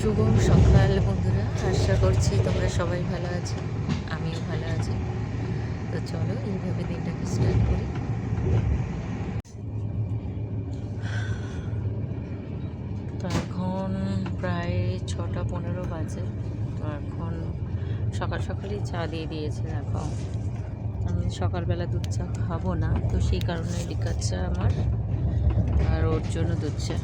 শুভ সকাল বন্ধুরা। আশা করছি তোমরা সবাই ভালো আছো। আমিও ভালো আছি। তো চলো, এইভাবে দিনটাকে স্টার্ট করি। তো এখন প্রায় ছটা পনেরো বাজে। তো এখন সকাল সকালই চা দিয়ে দিয়েছে, দেখো। আমি সকালবেলা দুধ চা খাব না, তো সেই কারণে লিকার চা আমার আর ওর জন্য দুধ চা।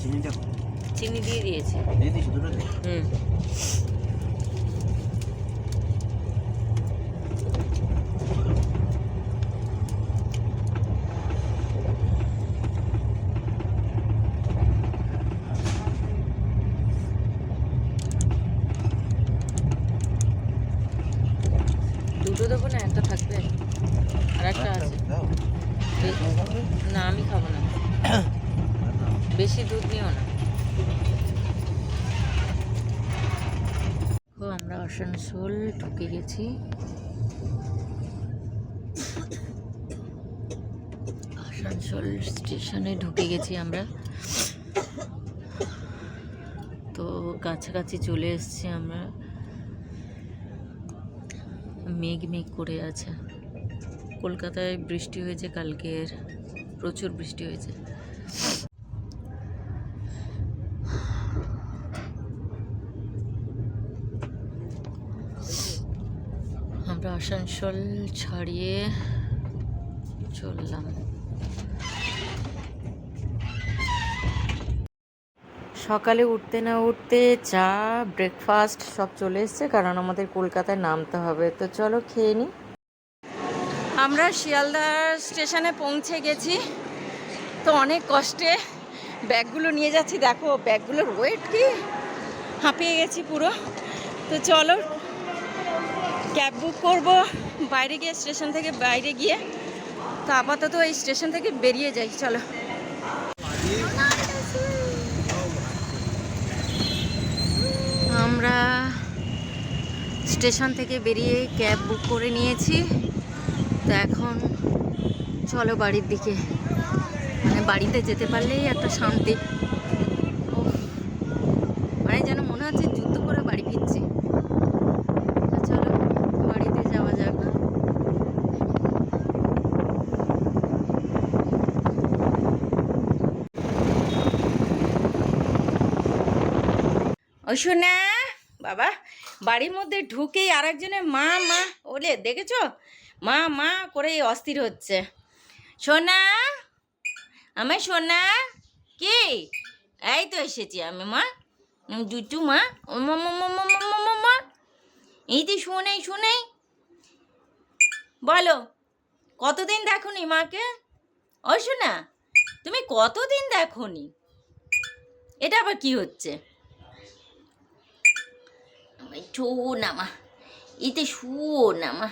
চিনিটা চিনি দিয়ে দিয়েছি। দিয়ে দিয়েছি দুটো হুম। দুটো দেবো না একটা থাকবে। আর একটা আছে। না আমি খাব না। বেশি দুধ নিও না। আমরা আসানসোল ঢুকে গেছি। আসানসোল স্টেশনে ঢুকে গেছি আমরা। তো কাছাকাছি চলে এসেছি আমরা। মেঘ মেঘ করে আছে। কলকাতায় বৃষ্টি হয়েছে কালকের। প্রচুর বৃষ্টি হয়েছে। আমরা আসানসোল ছাড়িয়ে চললাম। সকালে উঠতে না উঠতে চা ব্রেকফাস্ট সব চলে এসছে, কারণ আমাদের কলকাতায় নামতে হবে। তো চলো খেয়ে নিই আমরা শিয়ালদা স্টেশনে পৌঁছে গেছি। তো অনেক কষ্টে ব্যাগগুলো নিয়ে যাচ্ছি। দেখো, ব্যাগগুলোর ওয়েট কি? হাঁপিয়ে গেছি পুরো। তো চলো ক্যাব বুক করব, বাইরে গিয়ে স্টেশন থেকে বাইরে গিয়ে, তো আপাতত এই স্টেশন থেকে বেরিয়ে যাই, চলো। আমরা স্টেশন থেকে বেরিয়ে ক্যাব বুক করে নিয়েছি, তো এখন চলো বাড়ির দিকে। মানে বাড়িতে যেতে পারলেই একটা শান্তি। ও শোনা বাবা, বাড়ির মধ্যে ঢুকেই আর একজনের মা মা, ওলে, দেখেছ? মা মা করে অস্থির হচ্ছে। সোনা, আমার সোনা, কে? এই তো এসেছি আমি, মা। জুটু মা এই তো শোনাই শোনাই। বলো, কতদিন দেখনি মাকে? ও শোনা তুমি কতদিন দেখনি? এটা আবার কি হচ্ছে? শো না মা ইতে শুও না মা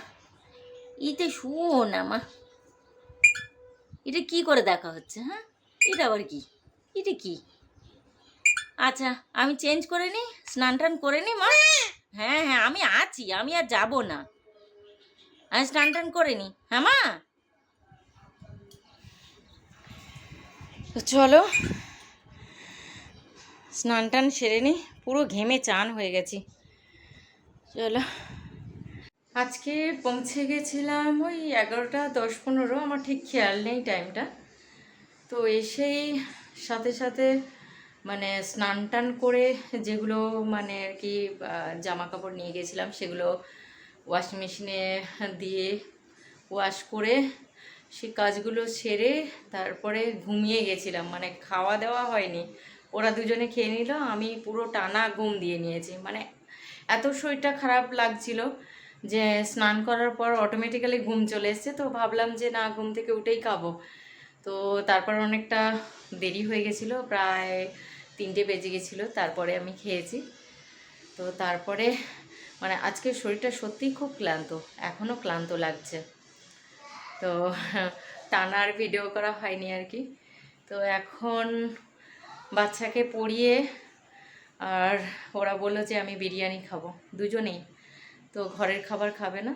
ইতে শুও না মা এটা কি করে দেখা হচ্ছে হ্যাঁ? এটা আবার কি? এটা কি? আচ্ছা আমি চেঞ্জ করে নিই স্নান টান করে নিই মা? হ্যাঁ হ্যাঁ আমি আছি, আমি আর যাব না। আমি স্নান টান করে নিই হ্যাঁ মা? চলো, স্নান টান সেরে নিই পুরো ঘেমে চান হয়ে গেছি। চলো। আজকে পৌঁছে গেছিলাম ওই এগারোটা দশ পনেরো, আমার ঠিক খেয়াল নেই টাইমটা তো এসেই সাথে সাথে মানে স্নান টান করে যেগুলো মানে আর কি জামা কাপড় নিয়ে গেছিলাম সেগুলো ওয়াশিং মেশিনে দিয়ে ওয়াশ করে সে কাজগুলো সেরে তারপরে ঘুমিয়ে গেছিলাম। মানে খাওয়া দাওয়া হয়নি, ওরা দুজনে খেয়ে নিল, আমি পুরো টানা ঘুম দিয়ে নিয়েছি। মানে এত শরীরটা খারাপ লাগছিল যে স্নান করার পর অটোমেটিক্যালি ঘুম চলে এসছে, তো ভাবলাম যে না, ঘুম থেকে উঠেই খাব। তো তারপর অনেকটা দেরি হয়ে গেছিল, প্রায় তিনটে বেজে গেছিল, তারপরে আমি খেয়েছি। তো তারপরে মানে আজকে শরীরটা সত্যিই খুব ক্লান্ত, এখনও ক্লান্ত লাগছে। তো টানার ভিডিও করা হয়নি আর কি। তো এখন বাচ্চাকে পড়িয়ে আর ওরা বলল যে আমি বিরিয়ানি খাব, দুজনেই। তো ঘরের খাবার খাবে না,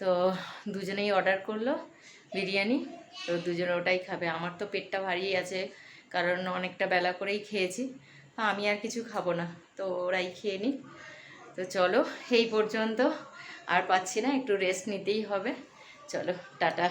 তো দুজনেই অর্ডার করল বিরিয়ানি, তো দুজনে ওটাই খাবে। আমার তো পেটটা ভারী আছে, কারণ অনেকটা বেলা করেই খেয়েছি আমি আর কিছু খাব না, তো ওরাই খেয়ে নিক। তো চলো, এই পর্যন্ত। আর পাচ্ছি না, একটু রেস্ট নিতেই হবে। চলো, টাটা।